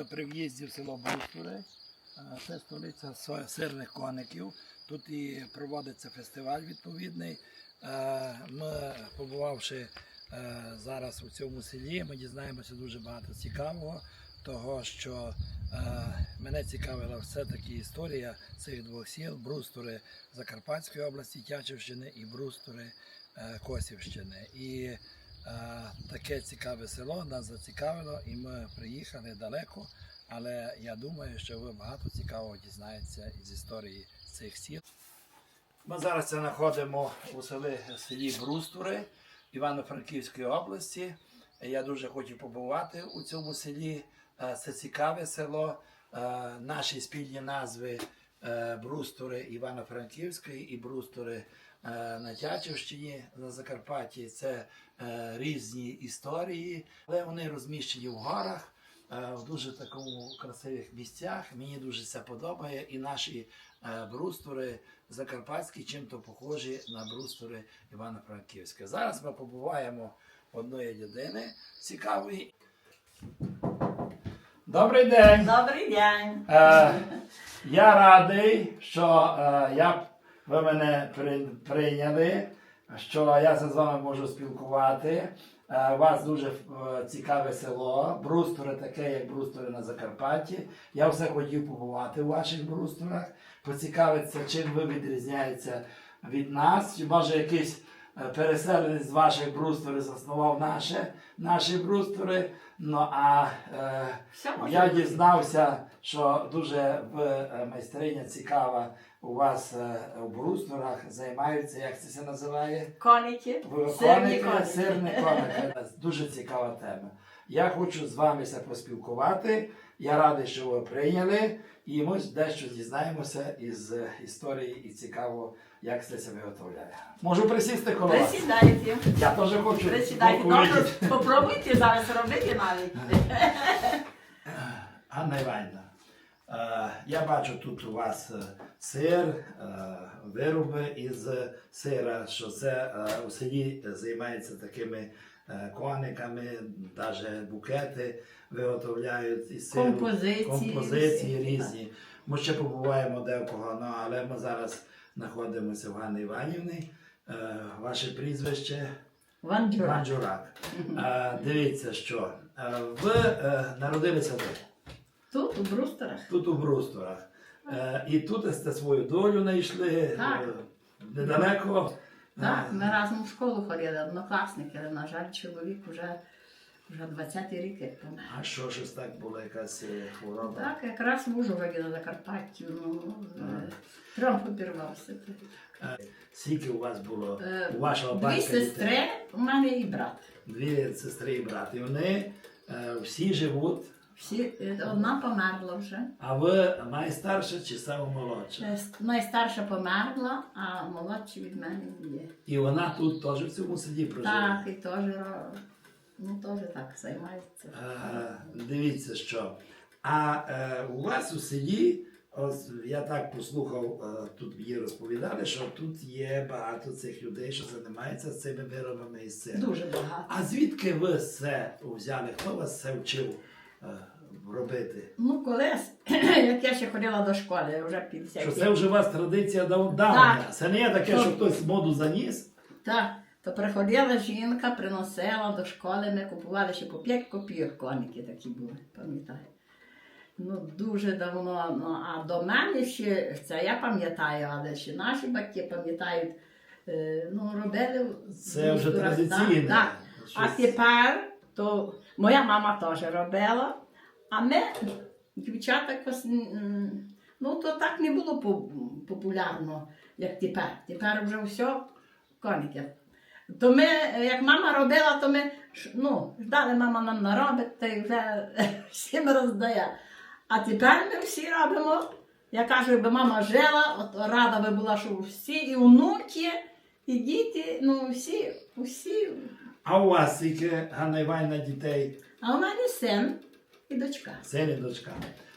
при в'їзді в село Бруствори. Е, Це столиця сирних коників. Тут і проводиться фестиваль відповідний. Е, Ми, побувавши е, зараз у цьому селі, ми дізнаємося дуже багато цікавого, того що мене цікавила все-таки історія цих двох сіл Брустори Закарпатської області, Тячівщини і Брустори е, Косівщини. Таке цікаве село нас зацікавило, і ми приїхали далеко. Але я думаю, що ви багато цікавого дізнаєтеся із історії цих сіл. Ми зараз знаходимо у селі, селі Брустури Івано-Франківської області. Я дуже хочу побувати у цьому селі. Це цікаве село. Наші спільні назви е, Брустури Івано-Франківської і Брустури на Тячівщині на Закарпатті. Це е, різні історії, але вони розміщені в горах. е, В дуже такому красивих місцях. Мені дуже це подобає. І наші е, брустури закарпатські чим-то похожі на брустури Івано-Франківське. Зараз ми побуваємо одної людини цікавої. Добрий день! Добрий день. Е, я радий, що е, я, ви мене прийняли, що я з вами можу спілкувати. Е, у вас дуже е, цікаве село, брустори таке, як брустори на Закарпатті. Я все хотів побувати у ваших брусторах, поцікавитися, чим ви відрізняєтеся від нас. Чи може якийсь е, переселенець з ваших брусторів заснував наше, наші брустори. Ну а е, я дізнався, що дуже в е, майстриня цікава у вас е, у брусторах займаються, як це все називає? Коники, сирні коники, сирні коники. Дуже цікава тема. Я хочу з вами поспілкувати. Я радий, що ви прийняли, і ми дещо дізнаємося із е, історії і цікаво, як це себе виготовляє. Можу присісти коло вас? Присідайте. Я теж хочу. Присідайте. Добре, попробуйте зараз робити навіть. Ганна Іванівна, я бачу тут у вас е, сир, е, вироби із сира, що це е, у селі займаються такими е, кониками, навіть букети виготовляють із сиру. Композиції. композиції різні. Ми ще побуваємо де погано, але ми зараз знаходимося в Ганни Іванівни. Е, Ваше прізвище Ванджура. Манджурак. Е, Дивіться, що е, ви е, народилися де? Тут, у брустерах. Тут у Брусторах. Е, і тут сте свою долю знайшли. Так. е, Недалеко. Так, Е, ми разом в школу ходили, однокласники, але, на жаль, чоловік вже, вже 20 рік як помер. А що щось так було, якась е, хвороба? Так, якраз в Ужгороді на Закарпатті, ну, е. Е, Скільки у вас було Е, у вашого Дві батька? дітей? сестри, у мене і брат. Дві сестри і брат. І вони е, всі живуть, Всі, е, одна померла вже. а ви найстарша чи саме молодша? Найстарша померла, а молодші від мене є. І вона тут теж в цьому селі проживає. Так, і теж, ну, теж так займається. Е, Дивіться, що. А е, у вас у селі, ось я так послухав, е, тут мені розповідали, що тут є багато цих людей, що займаються цими виробами із сиру. Дуже багато. А звідки ви це взяли? Хто вас це вчив робити? Ну, колись, як я ще ходила до школи, я вже 50 Що це вже у вас традиція дав- давня? Це не є таке, що хтось моду заніс. Так, то приходила жінка, приносила до школи, ми купували ще по 5 копійок коники такі були, пам'ятаю. Ну, дуже давно. Ну, а до мене ще, це я пам'ятаю, але ще наші батьки пам'ятають, е, ну, робили. Це вже традиційне. так, так. А тепер то моя мама теж робила, а ми, дівчата, ну то так не було популярно, як тепер. Тепер вже все коники. То ми, як мама робила, то ми ну, ждали, мама нам наробить, та й вже всім роздає. А тепер ми всі робимо. Я кажу, якби мама жила, от рада би була, що всі і онуки, і діти, ну всі, всі. А у вас скільки Ганна Іванівна дітей? А у мене син і дочка. Син і дочка.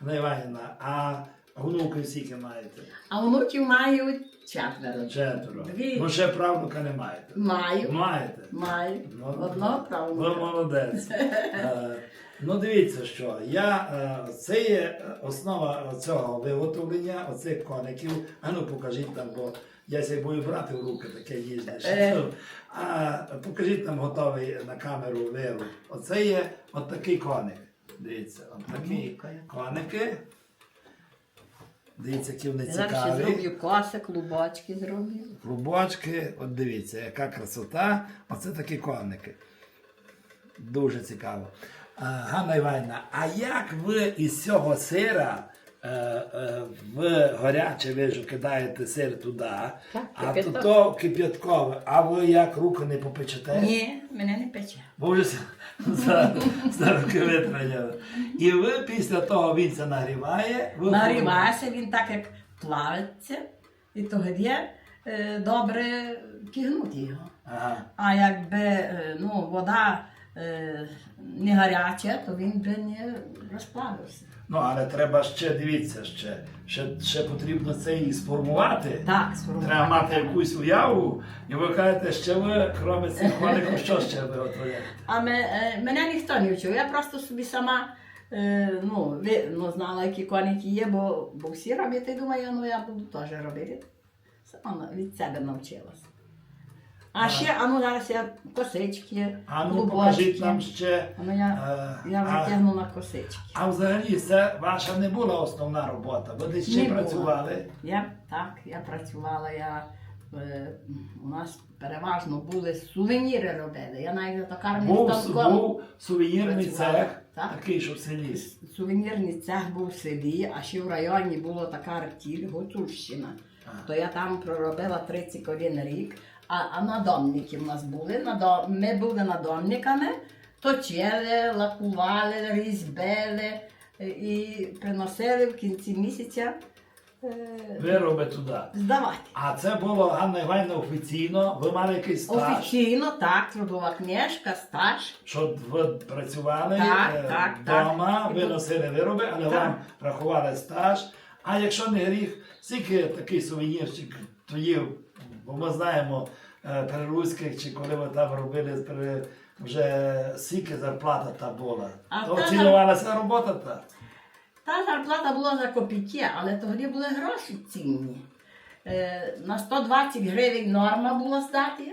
Ганна Іванівна, а внуків скільки маєте? А онуків мають четверо. Четверо. Дві. Ну ще правнука не маєте. Маю, Маєте. маю. Ну, Одного Ви правнука. молодець. Е, Ну дивіться, що я е, це є основа цього виготовлення, оцих коників. А ну покажіть нам, бо я ся бою брати в руки таке їжджеш. Е. А покажіть нам готовий на камеру виру. Оце є от такий коник. Дивіться, от такі коники. Дивіться, які вони Зараз ще зроблю коси, клубочки зроблю. Клубочки, от дивіться, яка красота. Оце такі коники. Дуже цікаво. А, Ганна Іванівна, а як ви із цього сира в гаряче ви ж кидаєте сир туди, а то, то кип'яткове, а ви як руку не попечете? Ні, мене не пече. Бо вже за, руки витраняли. І ви після того він це нагріває. Ви Нагрівається він так, як плавиться, і тоді е, добре кигнути його. Ага. А якби е, ну, вода е, не гаряча, то він би не розплавився. Ну, але треба ще дивіться, ще, ще, ще потрібно це і сформувати. Так, сформувати. Треба мати якусь уяву, і ви кажете, що ви, крім цих коників, що ще ви готуєте? А ме, е, мене ніхто не вчив. Я просто собі сама е, ну, ви, ну, знала, які коники є, бо, бо всі роблять, і думаю, ну я буду теж робити. Сама від себе навчилася. А ще, а ну зараз я косички, А ну покажіть нам ще. А ну я, е, я а, витягну на косички. а взагалі це ваша не була основна робота. Ви десь ще Не була. працювали. Я так, я працювала, я, е, у нас переважно були сувеніри робили. Я навіть за токарним Був, станком. був сувенірний працювала. цех, Так. такий, що в селі. Сувенірний цех був в селі, а ще в районі була така артіль, Гуцульщина. То я там проробила 31 рік, а, а надомники в нас були. Ми були надомниками, точили, лакували, різьбили е, і приносили в кінці місяця е, Вироби туди. здавати. А це було Ганна Іванівна офіційно. Ви мали якийсь стаж, Офіційно, так, трудова книжка, стаж. що ви працювали Так, е, так, вдома, так. І виносили вироби, але Так. вам рахували стаж. А якщо не гріх, скільки такий сувенірчик є, бо ми знаємо е, при руських, чи коли ви там робили вже скільки зарплата та була. А То та оцінювалася робота та. Та зарплата була за копійки, але тоді були гроші цінні. Е, на 120 гривень норма була здати,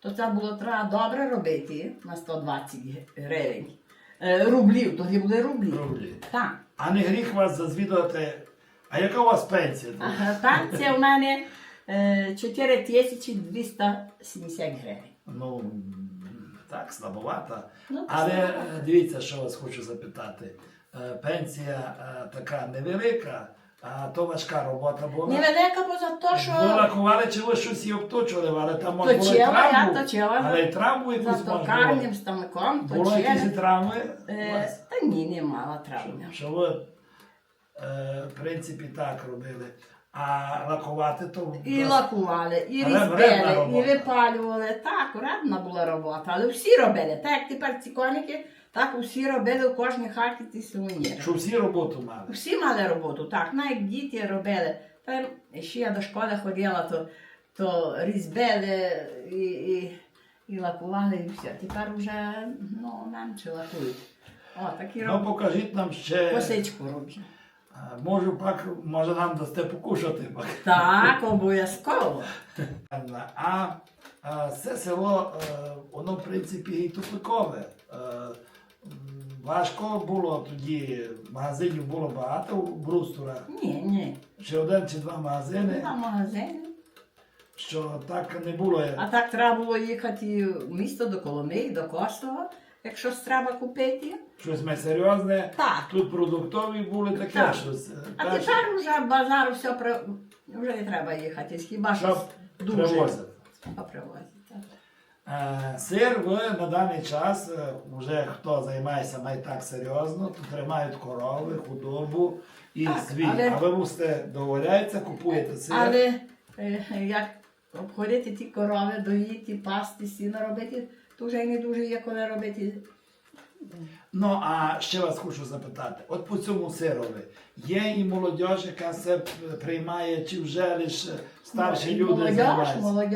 то це було треба добре робити на 120 гривень. Е, рублів, тоді були рублі. Рублі. Так. А не гріх вас зазвідувати. А яка у вас пенсія? Ага, це в мене 4270 гривень. Ну, так, слабовата. Ну, Але е, дивіться, що вас хочу запитати. Е, Пенсія е, така невелика, а то важка робота була. Невелика поза то, Ви що лакували, чи ви щось і обточували, але там може було і точила, я травму. точила Але і травму за якусь можна токарним було. Було якісь травми у Е, вас? та ні, не мала травми. Що, що ви, е, в принципі, так робили. А лакувати то... І лакували, і різбили, і випалювали. Так, вредна була робота, але всі робили. Так як тепер ці коники, так усі робили в кожній хаті ці сувеніри. Що всі роботу мали. Всі мали роботу, так, навіть діти робили. Та ще я до школи ходила, то, то різбили і, і, і лакували, і все. Тепер вже ну, менше лакують. О, такі Ну, покажіть нам ще... Косичку роблять. А, Можу пак, може нам дасте покушати. пак. Так, обов'язково. А, а це село, е, воно в принципі і тупикове. Е, м, Важко було тоді, магазинів було багато у Брустурах. Ні, ні. Ще один чи два магазини, На магазині. що так не було. А так треба було їхати в місто до Коломиї, до Косова, якщо треба купити. Щось ми серйозне. Так. Тут продуктові були таке Так. щось. А тепер вже базар все при... вже не треба їхати, хіба Що дуже привозять. так. Е, Сир ви на даний час, е, вже хто займається має так серйозно, то тримають корови, худобу і Так, свій. але- А ви мусите договоряється, купуєте сир. Але е, як обходити ті корови, доїти, пасти, сіно робити, то вже й не дуже є коли робити. Ну а ще вас хочу запитати: от по цьому сирові є і молодь, яка це приймає, чи вже лише старші люди молодь, займаються? молодь.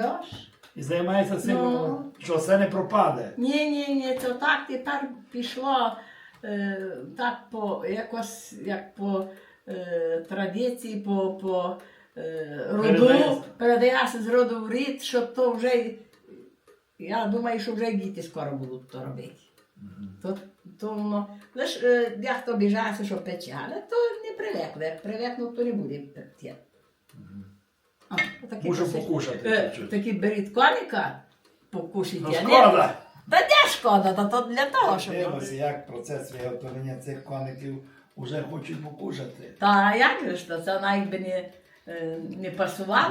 І займаються цим, Ну. що це не пропаде. Ні, ні, ні, це так тепер пішло. е, так по якось як по е, традиції, по, по е, роду, Передається. з роду в рід, що то вже я думаю, що вже й діти скоро будуть то робити. То, то воно, лиш е, дехто обіжається, що пече, але то не привикли. Як то не буде пекти. А, отакі досить. покушати Е, чуть-чуть. Такі беріть коника, покушайте. Ну а не- шкода! Та де шкода, та то для того, щоб. Дивимося, як процес виготовлення цих коників вже хочуть покушати. Та як же ж то, це навіть би не, е, не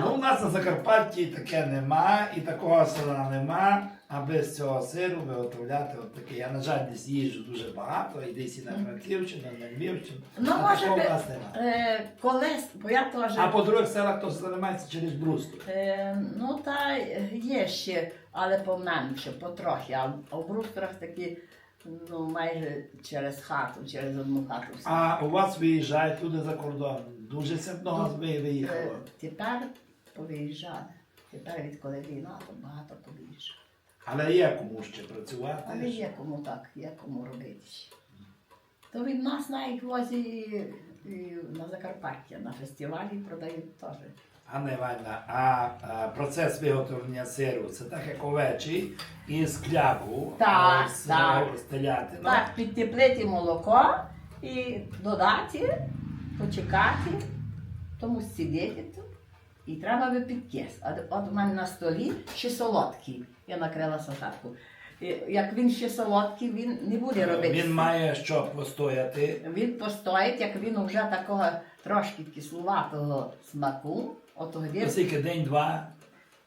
Ну, у нас на Закарпатті таке нема, і такого села нема, аби з цього сиру виготовляти от таке. Я, на жаль, десь їжджу дуже багато, і десь і на Франківщину, на Львівщину. Ну, а може такого би, в нас нема. е, колись, бо я теж. А по других селах то займається через брусту. Е, ну, та є ще, але поменше, потрохи. А, а в брустерах такі, ну, майже через хату, через одну хату. всі. А у вас виїжджають люди за кордон. Дуже сильно ви Е, виїхало. тепер повиїжджали. Тепер відколи війна, то багато повиїжджали. Але є кому ще працювати. Але є кому так, є кому робити. То від нас навіть возі на Закарпаття, на фестивалі продають теж. Ганна Іванівна, а, а процес виготовлення сиру це так як овечі із кляку, Так, з, так. з телятини. Так, підтеплити молоко і додати, почекати, тому сидіти тут. І треба би підкіс. от у мене на столі ще солодкий. Я накрила сосадку. Як він ще солодкий, він не буде робити. Він має що постояти. Він постоїть, як він вже такого трошки кислуватого смаку. От Оскільки день-два.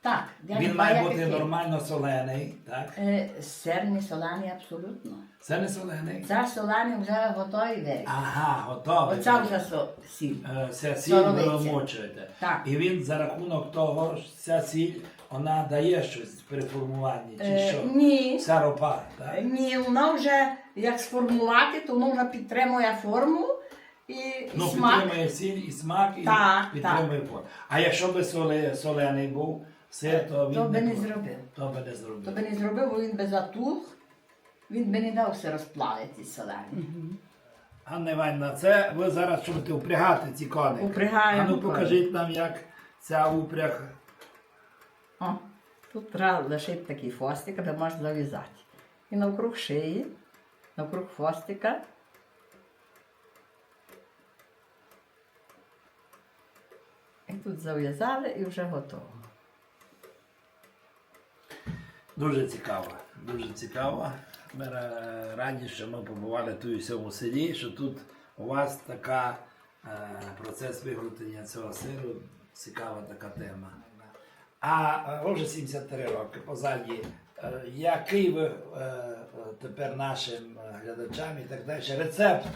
Так, я Він має бути нормально солений. Так? Е, Сирні соляні абсолютно. Не солений. Це соляні вже готові вирі. Ага, готовий. Оця вже со- сіль. Е, Ця сіль ви вимочуєте. Так. І він за рахунок того, що ця сіль, вона дає щось при формуванні, чи Е, що? ні. Ця ропа, так? Ні, воно вже як сформувати, то воно вже підтримує форму і, і Ну, смак. підтримує сіль і смак, і Так, підтримує форму. А якщо би соли, солений був сир, то він То би не бу- зробив. То би не То би не зробив, бо він би затух, він би не дав все розплавити соляні. Анна Іванівна, це ви зараз будете упрягати ці коники. Упрягаємо А ну покажіть нам, як ця упряг. О, тут треба лишити такий хвостик, де можна зав'язати. І навкруг шиї, навкруг хвостика. І тут зав'язали і вже готово. Дуже цікаво. Дуже цікаво. Ми ра- раді, що ми побували тут у цьому селі, що тут у вас така е, процес виготовлення цього сиру, цікава така тема. А е, вже 73 роки позаді. Е, Який ви е, е, тепер нашим глядачам і так далі рецепт,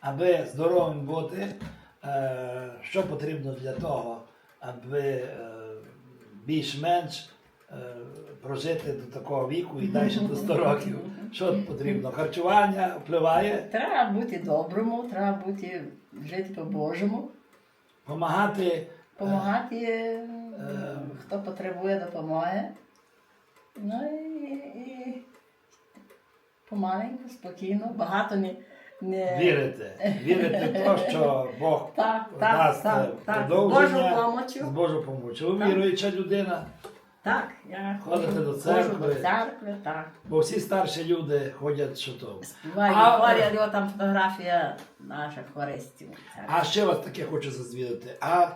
аби здоровим бути, що потрібно для того, аби більш-менш прожити до такого віку і далі до 100 років? Що потрібно? Харчування впливає, Треба бути доброму, треба бути жити по-божому, допомагати. допомагати, е, хто потребує допомоги. Ну і, і помаленьку, спокійно, багато не. не... Вірити. Вірити в те, що Бог Так, дасть так, е, так, так. З продовження Божою з помочю. Божою Так. віруюча людина, Так, я Ходите ходжу- до ходжу церкви? до церкви, так. бо всі старші люди ходять що то. Співаю А, хорі, е, але там фотографія наших хористів. А ще вас таке хочу зазвідати. А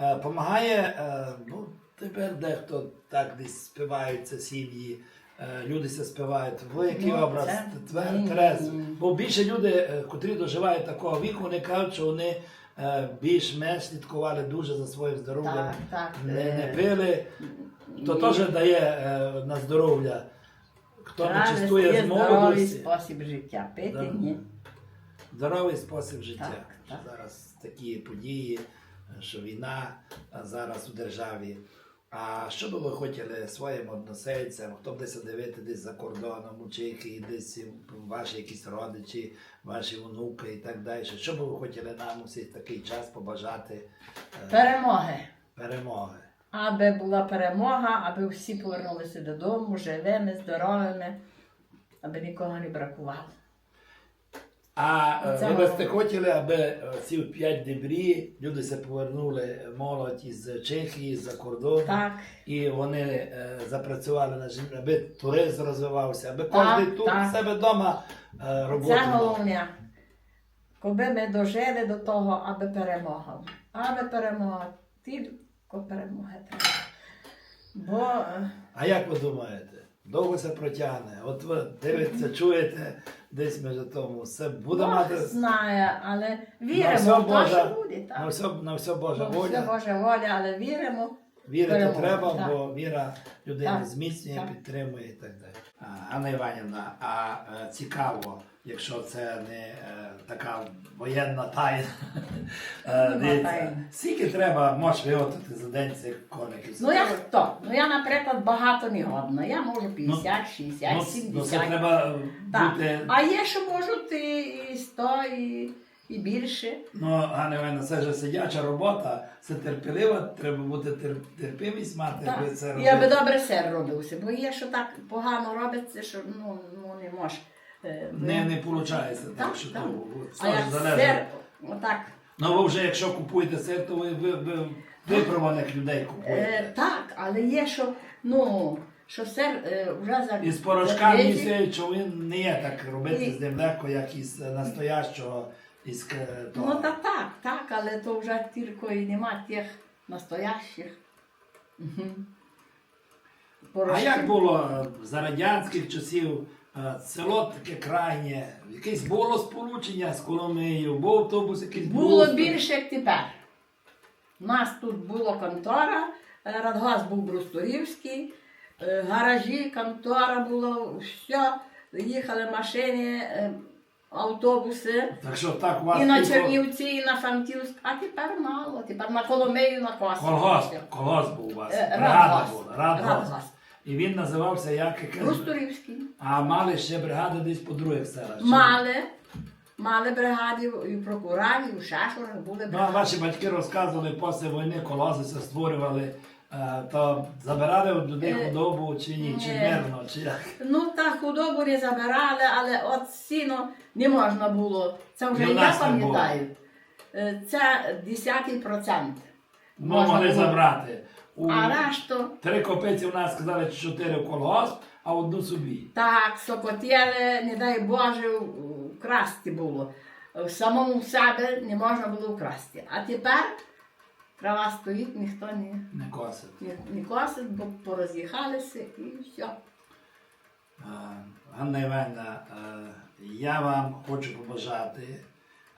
е, помагає, е, ну, тепер дехто так десь співаються сім'ї, е, люди це співають. Ви який Ну, образ це- твер, ні. Бо більше люди, е, котрі доживають такого віку, вони кажуть, що вони е, більш-менш слідкували дуже за своїм здоров'ям. Так, так. Не, не е, пили, то теж дає е, на здоров'я. Хто не треба чистує вести з здоровий молодості. спосіб життя. Пити Да. ні. Здоровий спосіб життя. Так, так. Зараз такі події, що війна а, зараз у державі. А що би ви хотіли своїм односельцям, хто буде се дивити десь за кордоном, у Чехії, десь ваші якісь родичі, ваші онуки і так далі. Що би ви хотіли нам у цей такий час побажати е, Перемоги. перемоги? Аби була перемога, аби всі повернулися додому живими, здоровими, аби нікого не бракувало. А е, Це ви б хотіли, аби е, ці п'ять дебрі люди се повернули молодь із Чехії, з-за кордону, Так. і вони е, запрацювали на жін- аби туризм розвивався, аби кожен тут в себе вдома е, роботу Це головне. Коли ми дожили до того, аби перемога. Аби перемога. Перемоги треба. Бо е, А як ви думаєте? Довго це протягне? От ви дивитеся, чуєте, десь між тому. Все буде Бог мати знає, але На віримо все в те, що буде. на все, на все Божа Бо все воля. Божа воля, але віримо. Вірити перемога, треба, так. бо віра людину Так, зміцнює, так. підтримує і так далі. А, Анна Іванівна, а е, цікаво, якщо це не е, така воєнна тайна. Е. Скільки треба можеш виготовити за день цих коників? Ну я хто? Ну я, наприклад, багато не годна. Я можу 50, 60, ну, ну, це треба е, Так. бути. А є, що можуть і, і 100, і, і більше. Ну, Ганна Іванівна, це ж сидяча робота, це терпелива, треба бути тер- терпимість мати, Так. аби це робити. аби добре сир робився, бо є, що так погано робиться, що ну, ну не можеш. Е, Не, не виходить так, Так, що так. то А це як залежить. сир, отак. Ну ви вже якщо купуєте сир, то ви, ви, ви випробуваних людей Е, купуєте. так, але є, що, ну, що сир е, вже за Із порошка мені закриті. здається, що він не є так робити І- з ним легко, як із е, настоящого із того. Ну та так, так, але то вже тільки і нема тих настоящих. Мгм. А як було е, за радянських часів е, село таке крайнє, якесь було сполучення з Коломиєю, був автобус якийсь Було був? більше, як тепер. У нас тут була контора, е, радгаз був Брустурівський, е, гаражі, контора було, все, їхали машини, е, автобуси. Так що так у вас І на Чернівці, і на Франківськ, а тепер мало, тепер на Коломию, на Косів. колгосп, колгосп був у вас, Радгаз. радгаз. І він називався як якесь... А мали ще бригади десь по других селах. чи ні? Мали, мали бригади і в Прокураві, і в Шашурах були Ну, а бригади. ваші батьки розказували, після війни колосися створювали, е, то забирали від людей Е, худобу чи ні, чи мирно, чи як. Ну та худобу не забирали, але от сіно не можна було. Це вже я нас не пам'ятаю. Е, Це 10 процент. Ну, Можна могли було. забрати. У А решту три копиці у нас сказали, чотири в колгосп, а одну собі. так, сокотіли, не дай Боже, в- вкрасти було. В самому себе не можна було вкрасти. А тепер трава стоїть, ніхто не, Не косить. не, не косить, бо пороз'їхалися і все. Е, Ганна Івановна, е, я вам хочу побажати,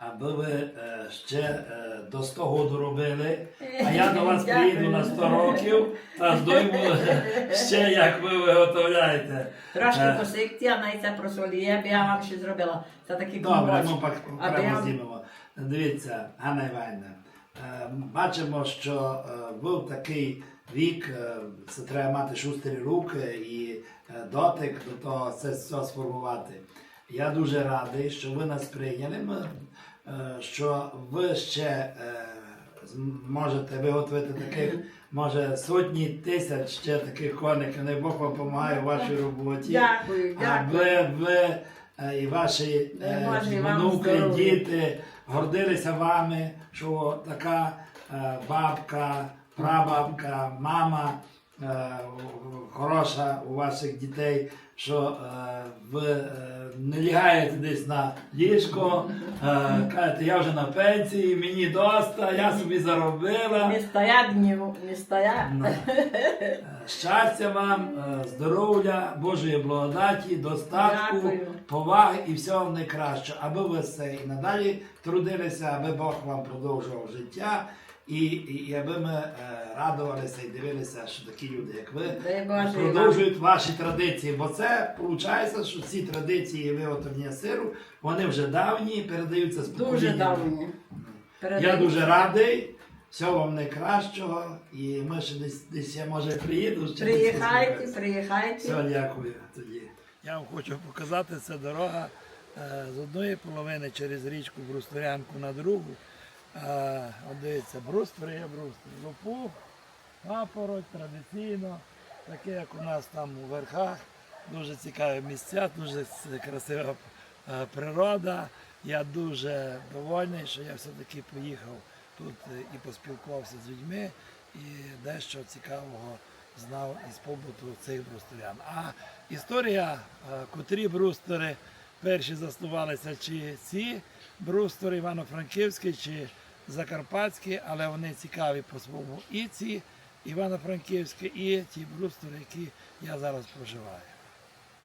аби ви е, ще е, до 100 году робили, а я до вас приїду на 100 років та здойму ще як ви виготовляєте. Трошки Е. посикті, а навіть це просоліє, б я вам ще зробила. Це такі Добре, ну пак окремо я- знімемо. Дивіться, Ганна Іванівна, бачимо, що був такий вік, це треба мати шустрі руки і дотик до того це все сформувати. Я дуже радий, що ви нас прийняли. Ми, що ви ще е, зможете виготовити таких, може, сотні тисяч ще таких коників. Най Бог вам допомагає в вашій роботі. Дякую, дякую. Аби ви е, і ваші е, внуки, діти гордилися вами, що така бабка, прабабка, мама хороша у ваших дітей, що е, ви е, не лягаєте десь на ліжко, е, кажете, я вже на пенсії, мені доста, я собі заробила. Не стоять, не, стоять. Ну. Е, Щастя вам, е, здоров'я, Божої благодаті, достатку, Дякую. поваги і всього найкращого, аби ви все і надалі трудилися, аби Бог вам продовжував життя. І, і, аби ми е, радувалися і дивилися, що такі люди, як ви, Дай Боже, продовжують ваші традиції. Бо це виходить, що ці традиції виготовлення сиру, вони вже давні передаються з Дуже покоління. давні. Я дуже радий. Всього вам найкращого. І ми ще десь, десь я може приїду. ще десь Приїхайте, приїхайте. Все, дякую тоді. Я вам хочу показати, це дорога е, з одної половини через річку Брустурянку на другу. От дивіться, бруствер є бруствер. Лопух, папороть, традиційно, таке, як у нас там у верхах. Дуже цікаві місця, дуже красива е, природа. Я дуже довольний, що я все-таки поїхав тут е, і поспілкувався з людьми, і дещо цікавого знав із побуту цих брустурян. А історія, е, котрі брустери перші заснувалися, чи ці брустори Івано-Франківські, чи Закарпатські, але вони цікаві по-своєму і ці Івано-Франківські, і ті брустори, які я зараз проживаю.